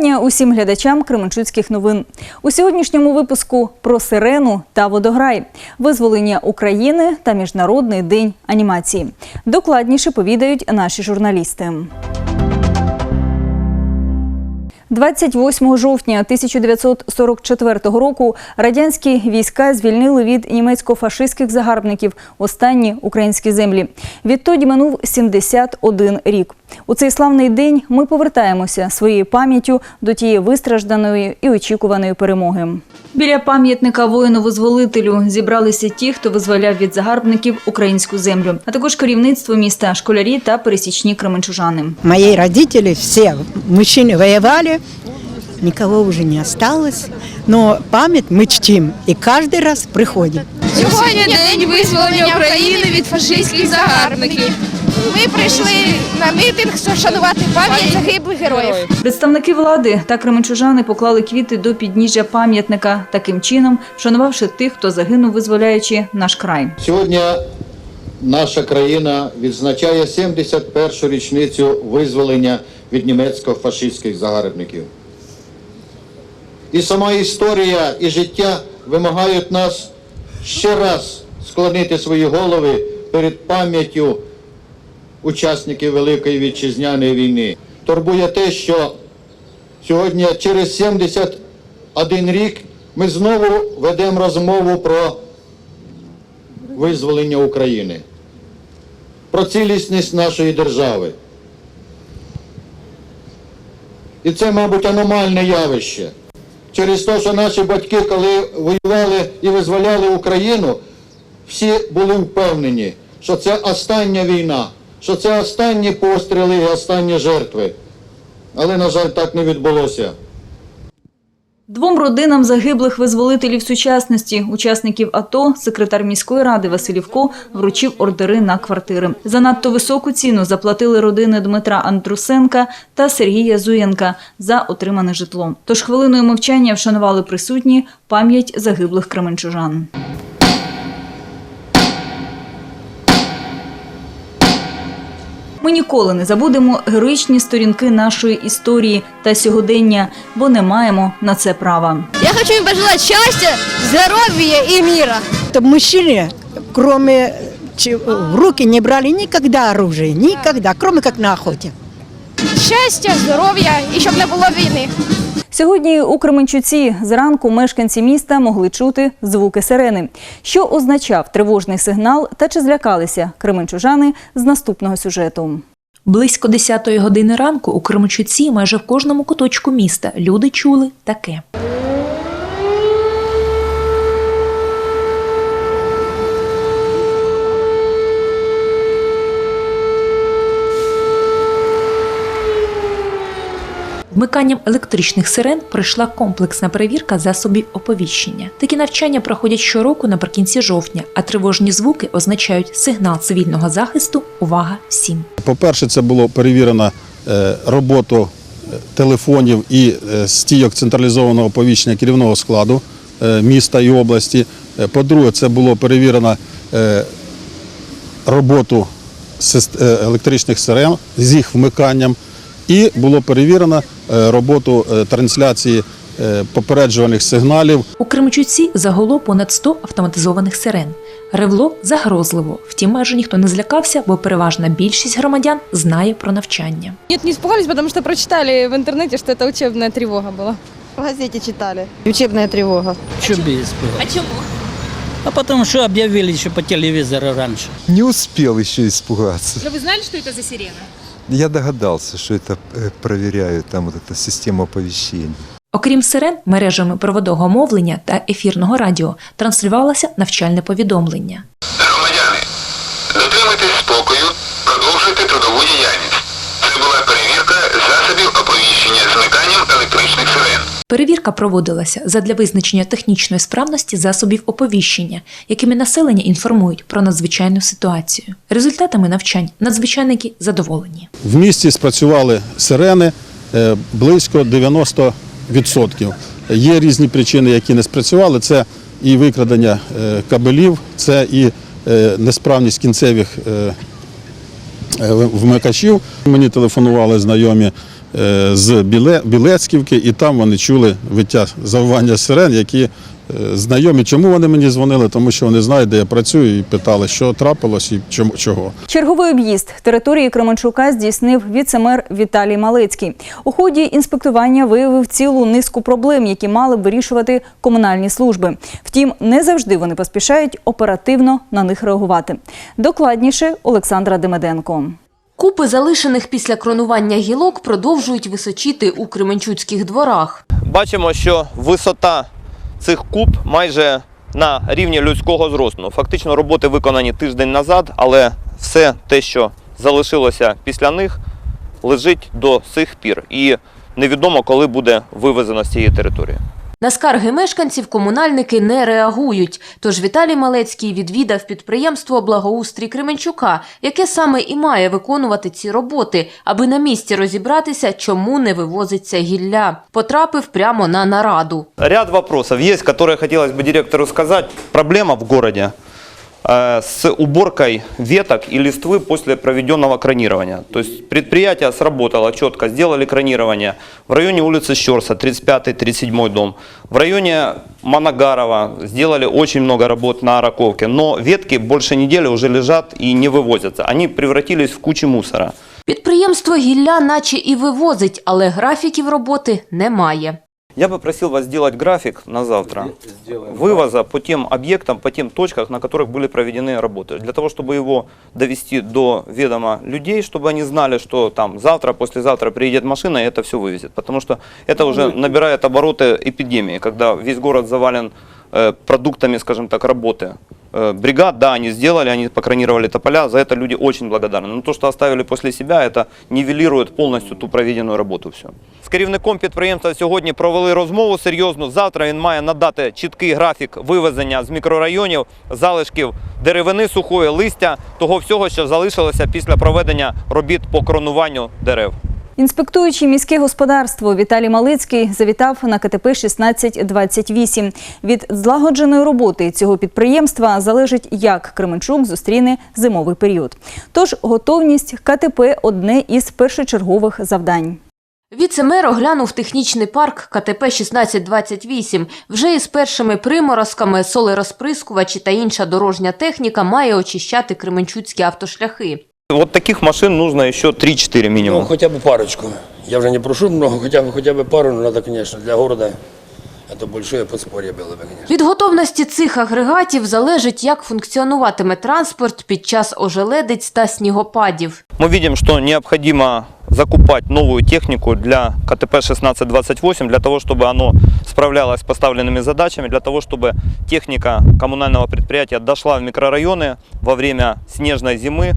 Вітання усім глядачам Кременчуцьких новин. У сьогоднішньому випуску про сирену та водограй, визволення України та Міжнародний день анімації. Докладніше повідають наші журналісти. 28 жовтня 1944 року радянські війська звільнили від німецько-фашистських загарбників останні українські землі. Відтоді минув 71 рік. У цей славний день ми повертаємося своєю пам'яттю до тієї вистражданої і очікуваної перемоги. Біля пам'ятника воїну-визволителю зібралися ті, хто визволяв від загарбників українську землю, а також керівництво міста, школярі та пересічні кременчужани. Мои родители все, мужчины воевали, никого уже не осталось, но память мы чтим и каждый раз приходим. Сьогодні день визволення України від фашистських загарбників. Ми прийшли на мітинг шанувати пам'ять загиблих героїв. Представники влади та кременчужани поклали квіти до підніжжя пам'ятника, таким чином вшанувавши тих, хто загинув, визволяючи наш край. Сьогодні наша країна відзначає 71-ю річницю визволення від німецько-фашистських загарбників. І сама історія і життя вимагають нас ще раз склонити свої голови перед пам'яттю учасників Великої Вітчизняної війни. Турбує те, що сьогодні, через 71 рік, ми знову ведемо розмову про визволення України, про цілісність нашої держави. І це, мабуть, аномальне явище. Через те, що наші батьки, коли воювали і визволяли Україну, всі були впевнені, що це остання війна, що це останні постріли і останні жертви. Але, на жаль, так не відбулося. Двом родинам загиблих визволителів сучасності, учасників АТО, секретар міської ради Василівко вручив ордери на квартири. Занадто високу ціну заплатили родини Дмитра Андрусенка та Сергія Зуєнка за отримане житло. Тож хвилиною мовчання вшанували присутні пам'ять загиблих кременчужан. Ми ніколи не забудемо героїчні сторінки нашої історії та сьогодення, бо не маємо на це права. Я хочу їм пожелати щастя, здоров'я і міра. Тобто мужчини, крім в руки не брали ніколи оружие, ніколи, кроме як на охоті. Щастя, здоров'я і щоб не було війни. Сьогодні у Кременчуці зранку мешканці міста могли чути звуки сирени, що означав тривожний сигнал та чи злякалися кременчужани з наступного сюжету. Близько 10-ї години ранку у Кременчуці майже в кожному куточку міста люди чули таке. Вмиканням електричних сирен пройшла комплексна перевірка засобів оповіщення. Такі навчання проходять щороку наприкінці жовтня, а тривожні звуки означають сигнал цивільного захисту. Увага всім! По-перше, це було перевірено е, роботу е, телефонів і е, стійок централізованого оповіщення керівного складу міста і області. По-друге, це було перевірено роботу електричних сирен з їх вмиканням І було перевірено е, роботу е, трансляції е, попереджувальних сигналів У Кременчуці загуло понад 100 автоматизованих сирен. Ревло загрозливо. Втім, майже ніхто не злякався, бо переважна більшість громадян знає про навчання. Нет, не испугались, потому что прочитали в интернете, что это учебная тревога была. В газете читали. Учебная тревога. Чё без испугался? А чему? А потому что объявили еще по телевизору раньше. Не успел еще испугаться. Но вы знали, что это за сирена? Я догадался, что это э, проверяют, там вот эта система оповещений. Окрім сирен, мережами проводного мовлення та ефірного радіо транслювалося навчальне повідомлення. Громадяни, дотримуйтесь спокою, продовжуйте трудову діяльність. Це була перевірка засобів оповіщення з вмиканням електричних сирен. Перевірка проводилася задля визначення технічної справності засобів оповіщення, якими населення інформують про надзвичайну ситуацію. Результатами навчань надзвичайники задоволені. В місті спрацювали сирени е, близько 90%. Є різні причини, які не спрацювали. Це і викрадення е, кабелів, це і е, несправність кінцевих вмикачів. Мені телефонували знайомі з Біле- Білецьківки, і там вони чули виття завивання сирен, які е, знайомі. Чому вони мені дзвонили? Тому що вони знають, де я працюю, і питали, що трапилось і чому чого. Черговий об'їзд території Кременчука здійснив віцемер Віталій Малецький. У ході інспектування виявив цілу низку проблем, які мали б вирішувати комунальні служби. Втім, не завжди вони поспішають оперативно на них реагувати. Докладніше Олександра Демеденко. Купи залишених після кронування гілок продовжують височити у Кременчуцьких дворах. Бачимо, що висота цих куб майже на рівні людського зросту. Фактично роботи виконані тиждень назад, але все те, що залишилося після них, лежить до сих пір. І невідомо, коли буде вивезено з цієї території. На скарги мешканців комунальники не реагують. Тож Віталій Малецький відвідав підприємство Благоустрій Кременчука, яке саме і має виконувати ці роботи, аби на місці розібратися, чому не вивозиться гілля. Потрапив прямо на нараду. Ряд вопросов есть, которые хотелось бы директору сказать. Проблема в городе э, с уборкой веток и листвы после проведенного кронирования. То есть предприятие сработало четко, сделали кронирование в районе улицы Щерса, 35-37 дом. В районе Моногарова сделали очень много работ на Раковке, но ветки больше недели уже лежат и не вывозятся. Они превратились в кучу мусора. Підприємство гілля наче і вивозить, але графіків роботи немає. Я бы просил вас сделать график на завтра вывоза по тем объектам, по тем точках, на которых были проведены работы. Для того, чтобы его довести до ведома людей, чтобы они знали, что там завтра, послезавтра приедет машина и это все вывезет. Потому что это уже набирает обороты эпидемии, когда весь город завален э, продуктами, скажем так, работы. Э, Бригад, да, они сделали, они покронировали тополя, за это люди очень благодарны. Но то, что оставили после себя, это нивелирует полностью ту проведенную работу всю. З керівником підприємства сьогодні провели розмову серйозну. Завтра він має надати чіткий графік вивезення з мікрорайонів, залишків деревини сухої, листя, того всього, що залишилося після проведення робіт по кронуванню дерев. Інспектуючи міське господарство, Віталій Малицький завітав на КТП 1628. Від злагодженої роботи цього підприємства залежить, як Кременчук зустріне зимовий період. Тож готовність КТП – одне із першочергових завдань. Віце-мер оглянув технічний парк КТП 1628. Вже із першими приморозками солерозприскувачі та інша дорожня техніка має очищати кременчуцькі автошляхи. Вот таких машин нужно еще 3-4 Ну, минимум. хотя бы парочку. Я уже не прошу много, хотя бы, хотя бы пару, но надо, конечно, для города это большое подспорье было бы, конечно. Від готовності цих агрегатів залежить, як функціонуватиме транспорт під час ожеледиць та снігопадів. Мы видим, что необходимо закупать новую технику для КТП 1628, для того, чтобы оно справлялось с поставленными задачами, для того, чтобы техника коммунального предприятия дошла в микрорайоны во время снежной зимы.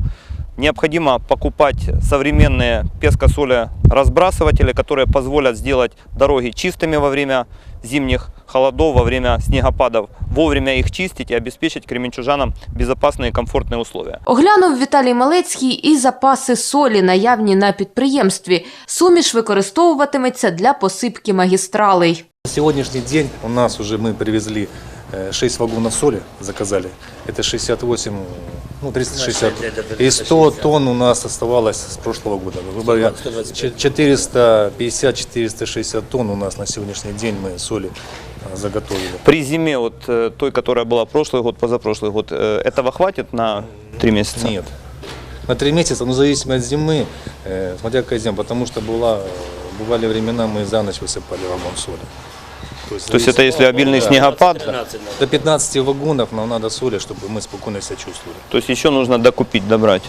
Необходимо покупать современные пескосолеразбрасыватели, которые позволят сделать дороги чистыми во время зимних холодов, во время снегопадов, вовремя их чистить и обеспечить кременчужанам безопасные и комфортные условия. Оглянув Віталій Малецький і запаси солі, наявні на підприємстві. Суміш використовуватиметься для посипки магістралей. На сегодняшний день у нас уже мы привезли э, 6 вагонов соли, заказали. Это 68, ну 360. И 100 тонн у нас оставалось с прошлого года. Грубо говоря, 450-460 тонн у нас на сегодняшний день мы соли э, заготовили. При зиме, вот э, той, которая была прошлый год, позапрошлый год, э, этого хватит на три месяца? Нет. На три месяца, ну, зависимо от зимы, э, смотря какая зима, потому что была, э, бывали времена, мы за ночь высыпали вагон соли. То есть это если обильный снегопад, До 15 вагонов нам надо соли, чтобы мы спокойно себя чувствовали. то есть еще нужно докупить, добрать.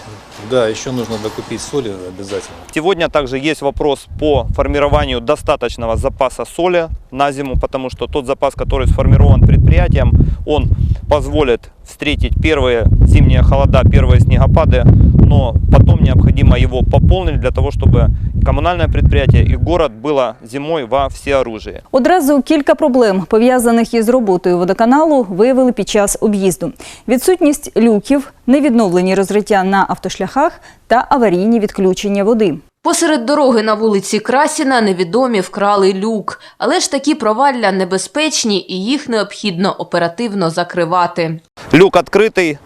Да, еще нужно докупить соли обязательно. Сегодня также есть вопрос по формированию достаточного запаса соли на зиму, потому что тот запас, который сформирован предприятием, он позволит встретить первые зимние холода, первые снегопады, но потом необходимо его пополнить для того, чтобы коммунальное предприятие и город было зимой во всеоружии. Одразу кілька проблем, пов'язаних із роботою водоканалу, виявили під час об'їзду. Відсутність люків, невідновлені розриття на автошляхах та аварійні відключення води. Посеред дороги на вулиці Красіна невідомі вкрали люк. Але ж такі провалля небезпечні і їх необхідно оперативно закривати. Люк открытый,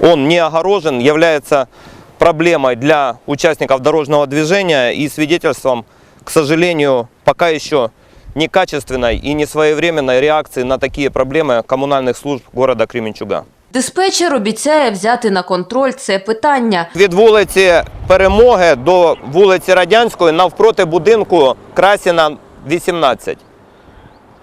он не огорожен, является проблемой для участников дорожного движения и свидетельством к сожалению, пока еще некачественной и несвоевременной реакции на такие проблемы коммунальных служб города Кременчуга. Диспетчер обіцяє взяти на контроль це питання. Від вулиці Перемоги до вулиці Радянської навпроти будинку Красіна 18.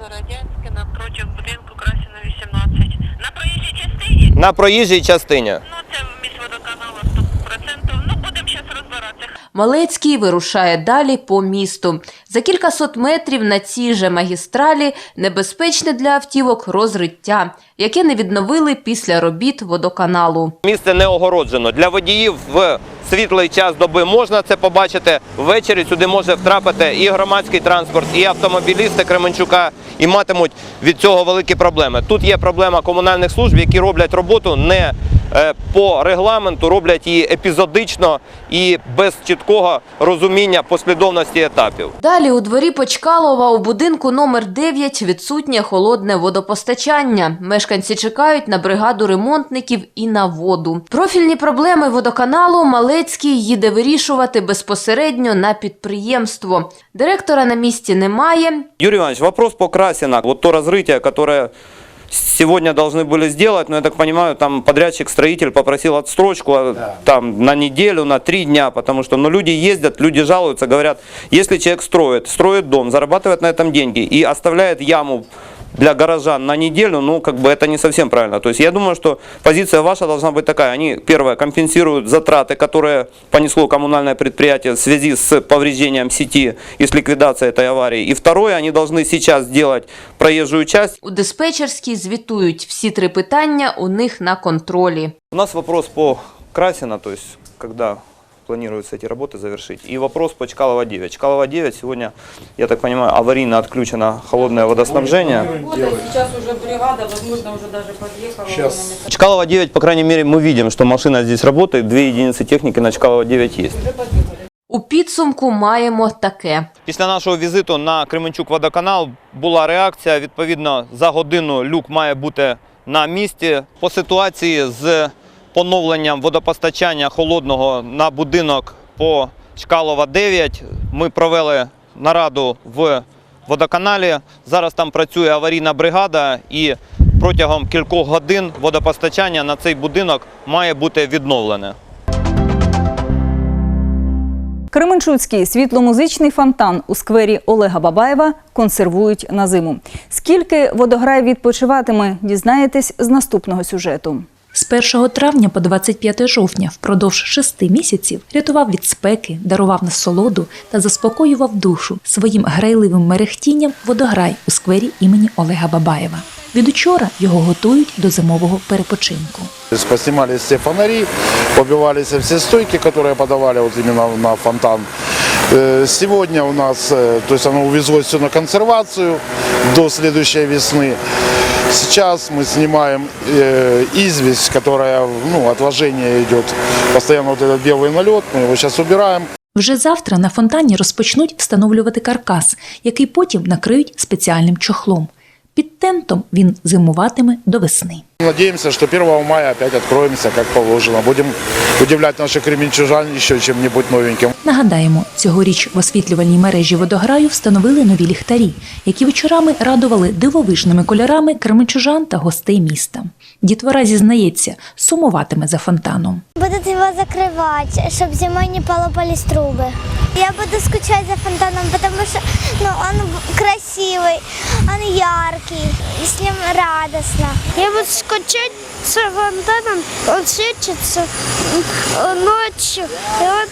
Радянське напроти будинку Красіна 18. На проїжджій частині? На проїжджій частині. Ну, це міськводоканала 100%. Ну, будемо зараз розбиратися. Малецький вирушає далі по місту. За кількасот метрів на цій же магістралі небезпечне для автівок розриття, яке не відновили після робіт водоканалу. Місце не огороджено. Для водіїв в світлий час доби можна це побачити. Ввечері сюди може втрапити і громадський транспорт, і автомобілісти Кременчука, і матимуть від цього великі проблеми. Тут є проблема комунальних служб, які роблять роботу не по регламенту, роблять її епізодично і без чіткого розуміння послідовності етапів. Далі у дворі Почкалова у будинку номер 9 відсутнє холодне водопостачання. Мешканці чекають на бригаду ремонтників і на воду. Профільні проблеми водоканалу Малецький їде вирішувати безпосередньо на підприємство. Директора на місці немає. Юрий Иванович, вопрос по Красина. Вот то разрытие, которое сегодня должны были сделать, но я так понимаю, там подрядчик-строитель попросил отстрочку а, там на неделю, на три дня, потому что ну, люди ездят, люди жалуются, говорят, если человек строит, строит дом, зарабатывает на этом деньги и оставляет яму для горожан на неделю, ну, как бы это не совсем правильно. То есть я думаю, что позиция ваша должна быть такая. Они, первое, компенсируют затраты, которые понесло коммунальное предприятие в связи с повреждением сети и с ликвидацией этой аварии. И второе, они должны сейчас сделать проезжую часть. У диспетчерській звітують всі три питання у них на контролі. У нас вопрос по Красина, то есть когда планируется эти работы завершить. И вопрос по Чкалова 9. Чкалова 9 сегодня, я так понимаю, аварийно отключено холодное водоснабжение. Сейчас уже бригада, возможно, уже даже подъехала. Чкалова 9, по крайней мере, мы видим, что машина здесь работает, две единицы техники на Чкалова 9 есть. У підсумку маємо таке. Після нашого візиту на Кременчук водоканал була реакція. Відповідно, за годину люк має бути на місці. По ситуації з поновленням водопостачання холодного на будинок по Чкалова 9 ми провели нараду в водоканалі. Зараз там працює аварійна бригада і протягом кількох годин водопостачання на цей будинок має бути відновлене. Кременчуцький світломузичний фонтан у сквері Олега Бабаєва консервують на зиму. Скільки водограй відпочиватиме, дізнаєтесь з наступного сюжету. З 1 травня по 25 жовтня впродовж шести місяців рятував від спеки, дарував насолоду та заспокоював душу своїм грайливим мерехтінням водограй у сквері імені Олега Бабаєва. Від учора його готують до зимового перепочинку. Поснимались все фонари, побивались все стойки, которые подавали вот именно на фонтан. Э, Сегодня у нас, э, то есть оно увезлось все на консервацию до следующей весны. Сейчас мы снимаем э, известь, которая, ну, отложение идет. Постоянно вот этот белый налет, мы его сейчас убираем. Вже завтра на фонтані розпочнуть встановлювати каркас, який потім накриють спеціальним чохлом. Під тентом він зимуватиме до весни. Надеемся, что 1 мая опять откроемся, как положено. Будем удивлять наших кременчужан еще чем-нибудь новеньким. Нагадаємо, цьогоріч в освітлювальній мережі водограю встановили нові ліхтарі, які вечорами радували дивовижними кольорами кременчужан та гостей міста. Дітвора зізнається, сумуватиме за фонтаном. Будут его закрывать, чтобы зимой не полопались трубы. Я буду скучать за фонтаном, потому что ну, он красивый, он яркий, и с ним радостно. Я буду скучать за фонтаном, он светится ночью, и он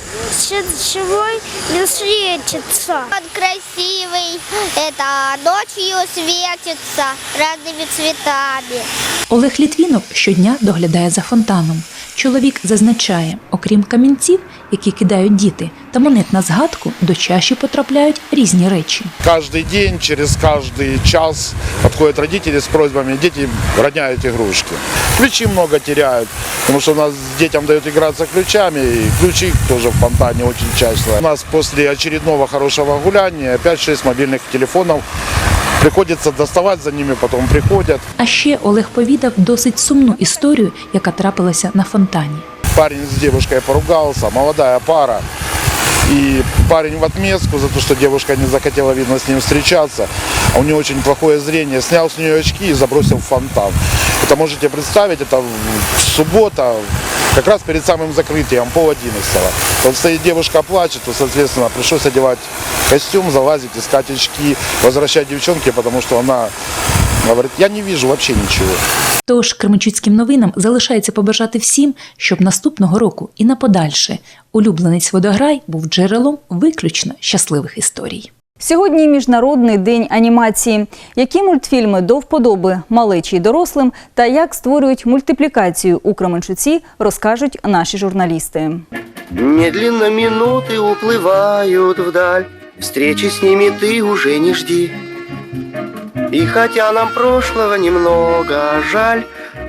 живой не светится. Он красивый, это ночью светится разными цветами. Олег Літвінов щодня доглядає за фонтаном. Чоловік зазначає, окрім камінців, які кидають діти, та монет на згадку до чаші потрапляють різні речі. Каждый день, через каждый час подходят родители с просьбами, дети роняют игрушки. Ключи много теряют, потому что у нас детям дают играться ключами, и ключи тоже в фонтане очень часто. У нас после очередного хорошего гуляния 5-6 мобильных телефонов приходится доставать за ними, потом приходят. А ще Олег повідав досить сумну історію, яка трапилася на фонтані. Парень с девушкой поругался, молодая пара. И парень в отместку за то, что девушка не захотела, видно, с ним встречаться, а у нее очень плохое зрение, снял с нее очки и забросил в фонтан. Это можете представить, это в- суббота, как раз перед самым закрытием, пол одиннадцатого. Вот стоит девушка, плачет, то, соответственно, пришлось одевать костюм, залазить, искать очки, возвращать девчонке, потому что она говорит, я не вижу вообще ничего. Тож Кременчуцьким новинам залишається побажати всім, щоб наступного року і на подальше улюбленець водограй був джерелом виключно щасливих історій. Сьогодні міжнародний день анімації. Які мультфільми до вподоби малечі й дорослим та як створюють мультиплікацію у Кременчуці, розкажуть наші журналісти. Медленно минуты уплывают вдаль, Встречи с ними ты уже не жди. И хотя нам прошлого немного жаль,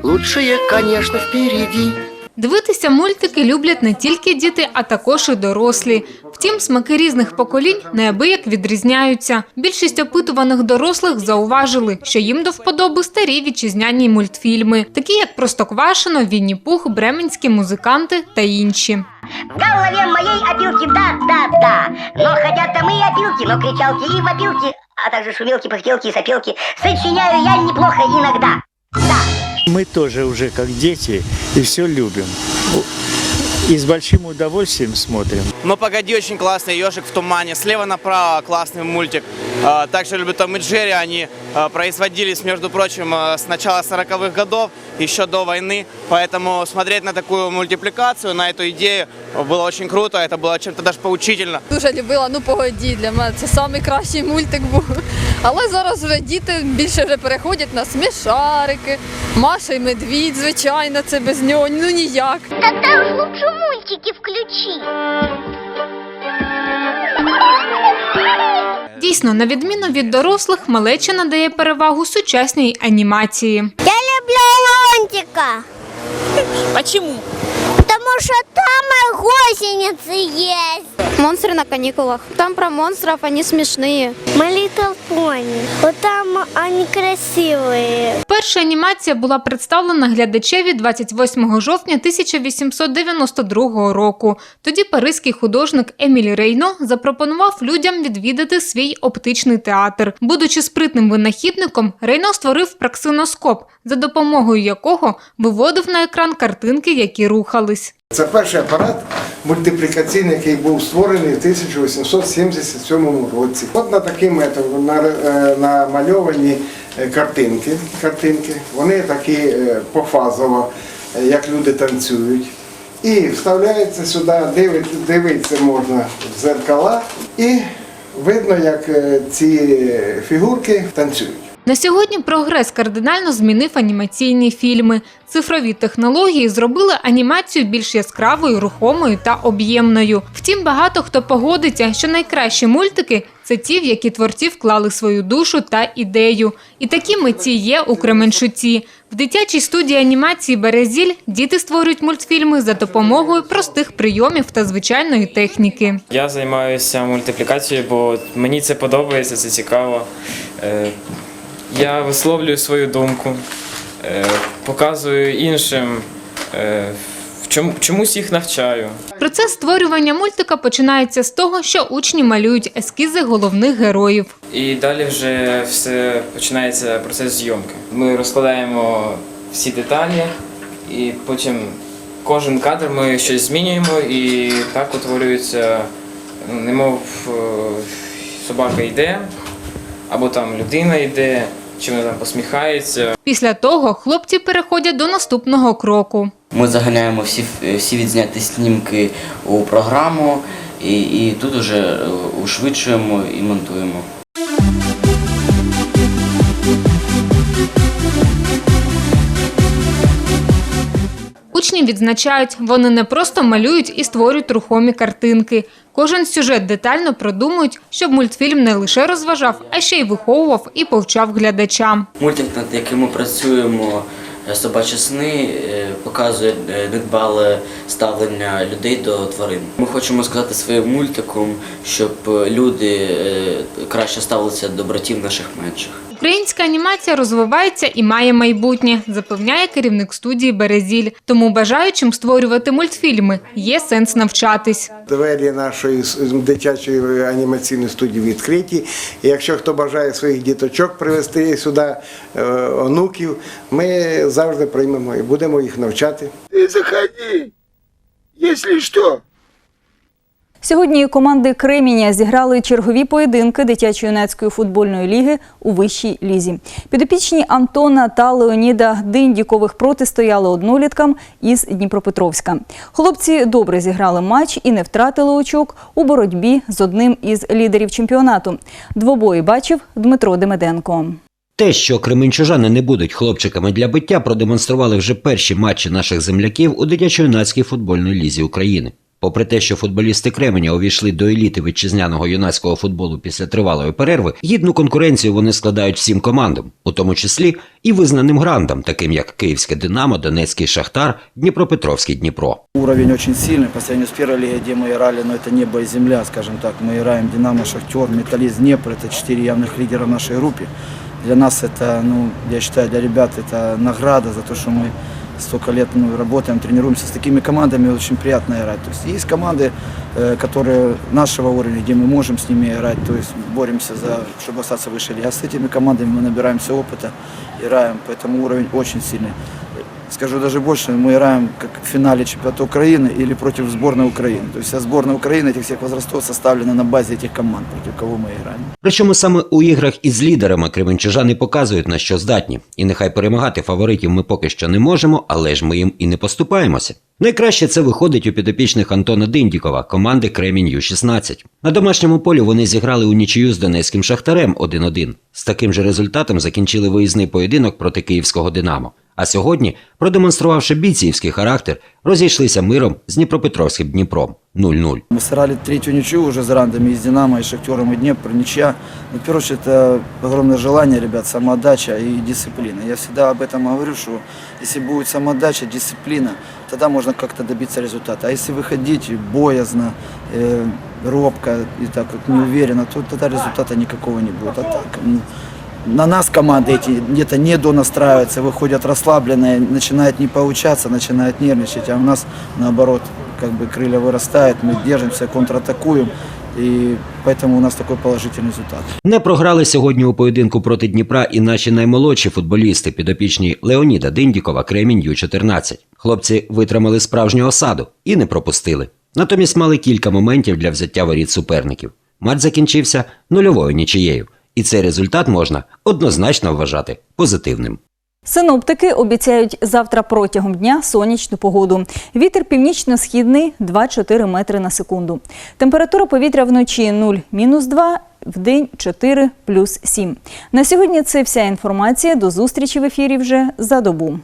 Лучшее, конечно, впереди. Дивитися мультики люблять не тільки діти, а також і дорослі. Втім, смаки різних поколінь неабияк відрізняються. Більшість опитуваних дорослих зауважили, що їм до вподоби старі вітчизняні мультфільми, такі як Простоквашино, Вінні Пух, Бременські музиканти та інші. В голове моей опилки, да-да-да. Но хотят там и опилки, но кричалки и вопилки, а также шумелки, пыхтелки и сопелки. Сочиняю я неплохо иногда. Мы тоже уже как дети и все любим И с большим удовольствием смотрим. Но погоди, очень классный ежик в тумане. Слева направо классный мультик. А, Также люблю Том и Джерри. Они а, производились, между прочим, а, с начала 40-х годов, еще до войны. Поэтому смотреть на такую мультипликацию, на эту идею было очень круто. Это было чем-то даже поучительно. Дуже любила, ну погоді, для мене це найкращий мультик був. Але зараз вже діти більше вже переходять на смішарики, Маша і медвідь, звичайно, це без нього, ну ніяк. Тогда уж лучше мультики включи. Дійсно, на відміну від дорослих, малеча надає перевагу сучасній анімації. Я люблю Лунтика. Почему? Потому что там гусеницы есть. Монстры на каникулах. Там про монстров, они смешные. My Little Pony. Вот там они красивые. Перша анімація була представлена глядачеві 28 жовтня 1892 року. Тоді паризький художник Еміль Рейно запропонував людям відвідати свій оптичний театр. Будучи спритним винахідником, Рейно створив праксиноскоп, за допомогою якого виводив на екран картинки, які рухались. Це перший апарат мультиплікаційний, який був створений в 1877 році. От на такий метод е, намальовані е, картинки. картинки. Вони такі е, пофазово, як люди танцюють. І вставляється сюди, дивитися можна в зеркала, і видно, як ці фігурки танцюють. На сьогодні прогрес кардинально змінив анімаційні фільми. Цифрові технології зробили анімацію більш яскравою, рухомою та об'ємною. Втім, багато хто погодиться, що найкращі мультики це ті, в які творці вклали свою душу та ідею. І такі митці є у Кременчуці. В дитячій студії анімації Березіль діти створюють мультфільми за допомогою простих прийомів та звичайної техніки. Я займаюся мультиплікацією, бо мені це подобається, це цікаво. Я висловлюю свою думку, е, показую іншим, е, чому, чомусь їх навчаю. Процес створювання мультика починається з того, що учні малюють ескізи головних героїв. І далі вже все починається процес зйомки. Ми розкладаємо всі деталі, і потім кожен кадр ми щось змінюємо, і так утворюється, ну, немов е, собака йде, або там людина йде, чи вона там посміхається. Після того хлопці переходять до наступного кроку. Ми заганяємо всі, всі відзняті снімки у програму і, і тут уже ушвидшуємо і монтуємо. Учні відзначають, вони не просто малюють і створюють рухомі картинки. Кожен сюжет детально продумують, щоб мультфільм не лише розважав, а ще й виховував і повчав глядача. Мультик, над яким ми працюємо, е, собачі сни, е, показує е, недбале ставлення людей до тварин. Ми хочемо сказати своїм мультиком, щоб люди краще ставилися до братів наших менших. Українська анімація розвивається і має майбутнє, запевняє керівник студії Березіль. Тому бажаючим створювати мультфільми є сенс навчатись. Двері нашої дитячої анімаційної студії відкриті. І якщо хто бажає своїх діточок привезти сюди, е, онуків, ми завжди приймемо і будемо їх навчати. Ты заходи, если что. Сьогодні команди Креміня зіграли чергові поєдинки дитячо-юнацької футбольної ліги у вищій лізі. Підопічні Антона та Леоніда Диндікових протистояли одноліткам із Дніпропетровська. Хлопці добре зіграли матч і не втратили очок у боротьбі з одним із лідерів чемпіонату. Двобої бачив Дмитро Демеденко. Те, що кременчужани не будуть хлопчиками для биття, продемонстрували вже перші матчі наших земляків у дитячо-юнацькій футбольній лізі України. Попри те, що футболісти Кременя увійшли до еліти вітчизняного юнацького футболу після тривалої перерви, гідну конкуренцію вони складають всім командам, у тому числі і визнаним грандам, таким як Київське Динамо, Донецький Шахтар, Дніпропетровський Дніпро. Уровень очень сильный по сравнению с первой лигой, где мы играли, но это небо и земля, скажем так. Мы играем Динамо, Шахтер, Металлист, Днепр, это четыре явных лидера в нашей группе. Для нас это, ну, я считаю, для ребят это награда за то, что мы столько лет ну, работаем, тренируемся с такими командами, очень приятно играть. То есть есть команды, э, которые нашего уровня, где мы можем с ними играть, то есть боремся за, чтобы остаться выше. А с этими командами мы набираемся опыта, играем, поэтому уровень очень сильный. Скажу даже больше, мы играем как в финале чемпионата Украины или против сборной Украины. То есть вся сборная Украины этих всех возрастов составлена на базе этих команд, против кого мы играем. Причому саме у іграх із лідерами кременчужани показують на що здатні. І нехай перемагати фаворитів ми поки що не можемо, але ж ми їм і не поступаємося. Найкраще це виходить у підопічних Антона Диндікова, команди Кремінь Ю-16. На домашньому полі вони зіграли у нічию з донецьким шахтарем 1-1. З таким же результатом закінчили виїзний поєдинок проти київського Динамо. А сьогодні, продемонструвавши бійцівський характер, розійшлися миром з Дніпропетровським Дніпром 0-0. Мы сыграли третью ничью уже с рандами, и с Динамо, и с Шахтером, и Днепр, ничья. Но, в первую очередь, это огромное желание, ребят, самоотдача и дисциплина. Я всегда об этом говорю, что если будет самоотдача, дисциплина, тогда можно как-то добиться результата. А если выходить боязно, э, робко и так вот неуверенно, то тогда результата никакого не будет. А так, ну, на нас команды эти где-то не донастраиваются, выходят расслабленные, начинают не получаться, начинают нервничать, а у нас наоборот, как бы крылья вырастают, мы держимся, контратакуем, и поэтому у нас такой положительный результат. Не програли сьогодні у поєдинку проти Дніпра і наші наймолодші футболісти, підопічні Леоніда Диндікова, Кремінь Ю-14. Хлопці витримали справжню осаду і не пропустили. Натомість мали кілька моментів для взяття воріт суперників. Матч закінчився нульовою нічиєю, і цей результат можна однозначно вважати позитивним. Синоптики обіцяють завтра протягом дня сонячну погоду. Вітер північно-східний 2-4 метри на секунду. Температура повітря вночі 0 мінус 2, в день 4 плюс 7. На сьогодні це вся інформація. До зустрічі в ефірі вже за добу.